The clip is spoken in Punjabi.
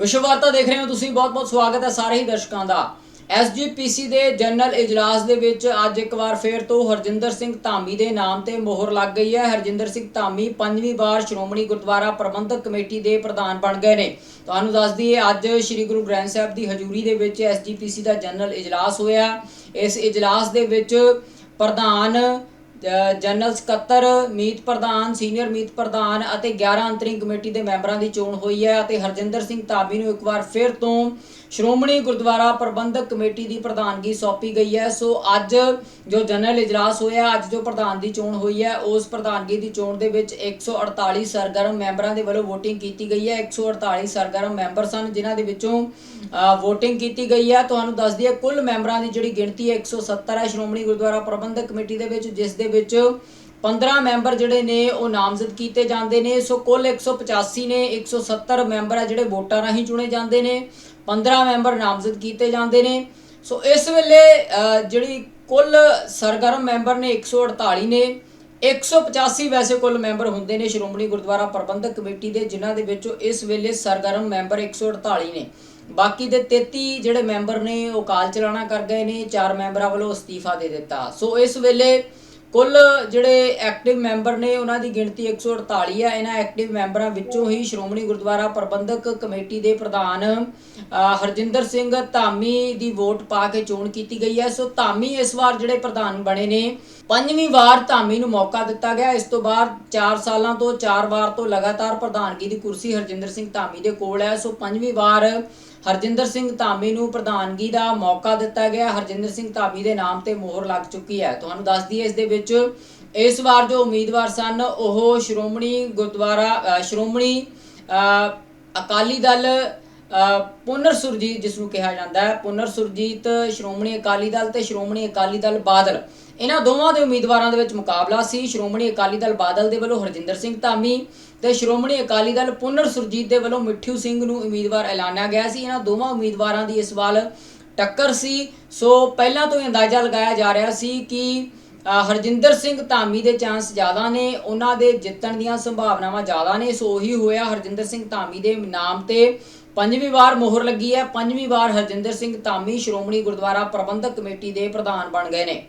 ਵਿਸ਼ਵ ਵਾਰਤਾ ਦੇਖ ਰਹੇ ਹੋ ਤੁਸੀਂ, ਬਹੁਤ-ਬਹੁਤ ਸਵਾਗਤ ਹੈ ਸਾਰੇ ਹੀ ਦਰਸ਼ਕਾਂ ਦਾ। ਐਸਜੀਪੀਸੀ ਦੇ ਜਨਰਲ ਇਜਲਾਸ ਦੇ ਵਿੱਚ ਅੱਜ ਇੱਕ ਵਾਰ ਫੇਰ ਤੋਂ ਹਰਜਿੰਦਰ ਸਿੰਘ ਧਾਮੀ ਦੇ ਨਾਮ ਤੇ ਮੋਹਰ ਲੱਗ ਗਈ ਹੈ। ਹਰਜਿੰਦਰ ਸਿੰਘ ਧਾਮੀ ਪੰਜਵੀਂ ਵਾਰ ਸ਼੍ਰੋਮਣੀ ਗੁਰਦੁਆਰਾ ਪ੍ਰਬੰਧਕ ਕਮੇਟੀ ਦੇ ਪ੍ਰਧਾਨ ਬਣ ਗਏ ਨੇ। ਤੁਹਾਨੂੰ ਦੱਸ ਦਈਏ, ਅੱਜ ਸ੍ਰੀ ਗੁਰੂ ਗ੍ਰੰਥ ਸਾਹਿਬ ਦੀ ਹਜ਼ੂਰੀ ਦੇ ਵਿੱਚ ਐਸਜੀਪੀਸੀ ਦਾ ਜਨਰਲ ਇਜਲਾਸ ਹੋਇਆ। ਇਸ ਇਜਲਾਸ ਦੇ ਵਿੱਚ ਪ੍ਰਧਾਨ ਜਨਰਲ ਸਕੱਤਰ ਮੀਤ ਪ੍ਰਧਾਨ, ਸੀਨੀਅਰ ਮੀਤ ਪ੍ਰਧਾਨ ਅਤੇ 11 ਅੰਤਰਿੰਗ ਕਮੇਟੀ ਦੇ ਮੈਂਬਰਾਂ ਦੀ ਚੋਣ ਹੋਈ ਹੈ ਅਤੇ ਹਰਜਿੰਦਰ ਸਿੰਘ ਧਾਮੀ ਨੂੰ ਇੱਕ ਵਾਰ ਫਿਰ ਤੋਂ ਸ਼੍ਰੋਮਣੀ ਗੁਰਦੁਆਰਾ ਪ੍ਰਬੰਧਕ ਕਮੇਟੀ ਦੀ ਪ੍ਰਧਾਨਗੀ ਸੌਂਪੀ ਗਈ ਹੈ। ਸੋ ਅੱਜ ਜੋ ਜਨਰਲ ਇਜਲਾਸ ਹੋਇਆ, ਅੱਜ ਜੋ ਪ੍ਰਧਾਨ ਦੀ ਚੋਣ ਹੋਈ ਹੈ, ਉਸ ਪ੍ਰਧਾਨਗੀ ਦੀ ਚੋਣ ਦੇ ਵਿੱਚ 148 ਸਰਗਰਮ ਮੈਂਬਰਾਂ ਦੇ ਵੱਲੋਂ VOTING ਕੀਤੀ ਗਈ ਹੈ। 148 ਸਰਗਰਮ ਮੈਂਬਰ ਸਨ, ਜਿਨ੍ਹਾਂ ਦੇ ਵਿੱਚੋਂ VOTING ਕੀਤੀ ਗਈ ਹੈ। ਤੁਹਾਨੂੰ ਦੱਸ ਦਈਏ, ਕੁੱਲ ਮੈਂਬਰਾਂ ਦੀ ਜਿਹੜੀ ਗਿਣਤੀ ਹੈ 170 ਹੈ ਸ਼੍ਰੋਮਣੀ ਗੁਰਦੁਆਰਾ ਪ੍ਰਬੰਧਕ ਕਮੇਟੀ ਦੇ ਵਿੱਚ, ਜਿਸ ਦੇ ਵਿੱਚ 15 ਮੈਂਬਰ ਜਿਹੜੇ ਨੇ ਉਹ ਨਾਮਜ਼ਦ ਕੀਤੇ ਜਾਂਦੇ ਨੇ। ਸੋ ਕੁੱਲ 185 ਨੇ 170 ਮੈਂਬਰ ਆ ਜਿਹੜੇ ਵੋਟਾਂ ਰਾਹੀਂ ਚੁਣੇ ਜਾਂਦੇ ਨੇ। 15 ਮੈਂਬਰ ਨਾਮਜ਼ਦ ਕੀਤੇ ਜਾਂਦੇ ਨੇ। ਸੋ ਇਸ ਵੇਲੇ ਜਿਹੜੀ ਕੁੱਲ ਸਰਗਰਮ ਮੈਂਬਰ ਨੇ 148 ਨੇ। 185 ਵੈਸੇ ਕੁੱਲ ਮੈਂਬਰ ਹੁੰਦੇ ਨੇ ਸ਼੍ਰੋਮਣੀ ਗੁਰਦੁਆਰਾ ਪ੍ਰਬੰਧਕ ਕਮੇਟੀ ਦੇ, ਜਿਨ੍ਹਾਂ ਦੇ ਵਿੱਚੋਂ ਇਸ ਵੇਲੇ ਸਰਗਰਮ ਮੈਂਬਰ 148 ਨੇ। ਬਾਕੀ ਦੇ 33 ਜਿਹੜੇ ਮੈਂਬਰ ਨੇ, ਉਹ ਕਾਲ ਚਲਾਣਾ ਕਰ ਗਏ ਨੇ। ਚਾਰ ਮੈਂਬਰਾਂ ਵੱਲੋਂ ਅਸਤੀਫਾ ਦੇ ਦਿੱਤਾ। ਸੋ ਇਸ ਵੇਲੇ ਕੁੱਲ ਜਿਹੜੇ ਐਕਟਿਵ ਮੈਂਬਰ ਨੇ, ਉਹਨਾਂ ਦੀ ਗਿਣਤੀ 148 ਹੈ ਇਹਨਾਂ ਐਕਟਿਵ ਮੈਂਬਰਾਂ ਵਿੱਚੋਂ ਹੀ ਸ਼੍ਰੋਮਣੀ ਗੁਰਦੁਆਰਾ ਪ੍ਰਬੰਧਕ ਕਮੇਟੀ ਦੇ ਪ੍ਰਧਾਨ ਹਰਜਿੰਦਰ ਸਿੰਘ ਧਾਮੀ ਦੀ ਵੋਟ ਪਾ ਕੇ ਚੋਣ ਕੀਤੀ ਗਈ ਹੈ ਸੋ ਧਾਮੀ ਇਸ ਵਾਰ ਜਿਹੜੇ ਪ੍ਰਧਾਨ ਬਣੇ ਨੇ, ਪੰਜਵੀਂ ਵਾਰ ਧਾਮੀ ਨੂੰ ਮੌਕਾ ਦਿੱਤਾ ਗਿਆ। ਇਸ ਤੋਂ ਬਾਅਦ 4 ਸਾਲਾਂ ਤੋਂ 4 ਵਾਰ ਤੋਂ ਲਗਾਤਾਰ ਪ੍ਰਧਾਨਗੀ ਦੀ ਕੁਰਸੀ ਹਰਜਿੰਦਰ ਸਿੰਘ ਧਾਮੀ ਦੇ ਕੋਲ ਹੈ ਸੋ ਪੰਜਵੀਂ ਵਾਰ ਹਰਜਿੰਦਰ ਸਿੰਘ ਧਾਮੀ ਨੂੰ ਪ੍ਰਧਾਨਗੀ ਦਾ ਮੌਕਾ ਦਿੱਤਾ ਗਿਆ। ਹਰਜਿੰਦਰ ਸਿੰਘ ਧਾਮੀ ਦੇ ਨਾਮ ਤੇ ਮੋਹਰ ਲੱਗ ਚੁੱਕੀ ਹੈ ਤੁਹਾਨੂੰ ਦੱਸ ਦਈਏ, ਇਸ ਦੇ ਵਿੱਚ ਇਸ ਵਾਰ ਜੋ ਉਮੀਦਵਾਰ ਸਨ, ਉਹ ਸ਼੍ਰੋਮਣੀ ਗੁਰਦੁਆਰਾ ਸ਼੍ਰੋਮਣੀ ਅਕਾਲੀ ਦਲ ਪੁਨਰ ਸੁਰਜੀਤ, ਜਿਸ ਨੂੰ ਕਿਹਾ ਜਾਂਦਾ ਹੈ, ਪੁਨਰ ਸੁਰਜੀਤ, ਸ਼੍ਰੋਮਣੀ ਅਕਾਲੀ ਦਲ ਤੇ ਸ਼੍ਰੋਮਣੀ ਅਕਾਲੀ ਦਲ ਬਾਦਲ। ਇਹਨਾਂ ਦੋਵਾਂ ਦੇ ਉਮੀਦਵਾਰਾਂ ਦੇ ਵਿੱਚ ਮੁਕਾਬਲਾ ਸੀ। ਸ਼੍ਰੋਮਣੀ ਅਕਾਲੀ ਦਲ ਬਾਦਲ ਦੇ ਵੱਲੋਂ ਹਰਜਿੰਦਰ ਸਿੰਘ ਧਾਮੀ ਤੇ ਸ਼੍ਰੋਮਣੀ ਅਕਾਲੀ ਦਲ ਪੁਨਰ ਸੁਰਜੀਤ ਦੇ ਵੱਲੋਂ ਮਿੱਠੂ ਸਿੰਘ ਨੂੰ ਉਮੀਦਵਾਰ ਐਲਾਨਿਆ ਗਿਆ ਸੀ। ਇਹਨਾਂ ਦੋਵਾਂ ਉਮੀਦਵਾਰਾਂ ਦੀ ਇਸ ਵਾਰ ਟੱਕਰ ਸੀ। ਸੋ ਪਹਿਲਾਂ ਤੋਂ ਹੀ ਅੰਦਾਜ਼ਾ ਲਗਾਇਆ ਜਾ ਰਿਹਾ ਸੀ ਕਿ ਹਰਜਿੰਦਰ ਸਿੰਘ ਧਾਮੀ ਦੇ ਚਾਂਸ ਜ਼ਿਆਦਾ ਨੇ, ਉਹਨਾਂ ਦੇ ਜਿੱਤਣ ਦੀਆਂ ਸੰਭਾਵਨਾਵਾਂ ਜ਼ਿਆਦਾ ਨੇ, ਸੋ ਉਹੀ ਹੋਇਆ ਹਰਜਿੰਦਰ ਸਿੰਘ ਧਾਮੀ ਦੇ ਨਾਮ ਤੇ। ਪੰਜਵੀਂ ਵਾਰ ਮੋਹਰ ਲੱਗੀ ਹੈ, ਪੰਜਵੀਂ ਵਾਰ ਹਰਜਿੰਦਰ ਸਿੰਘ ਧਾਮੀ ਸ਼੍ਰੋਮਣੀ ਗੁਰਦੁਆਰਾ ਪ੍ਰਬੰਧਕ ਕਮੇਟੀ ਦੇ ਪ੍ਰਧਾਨ ਬਣ ਗਏ ਨੇ।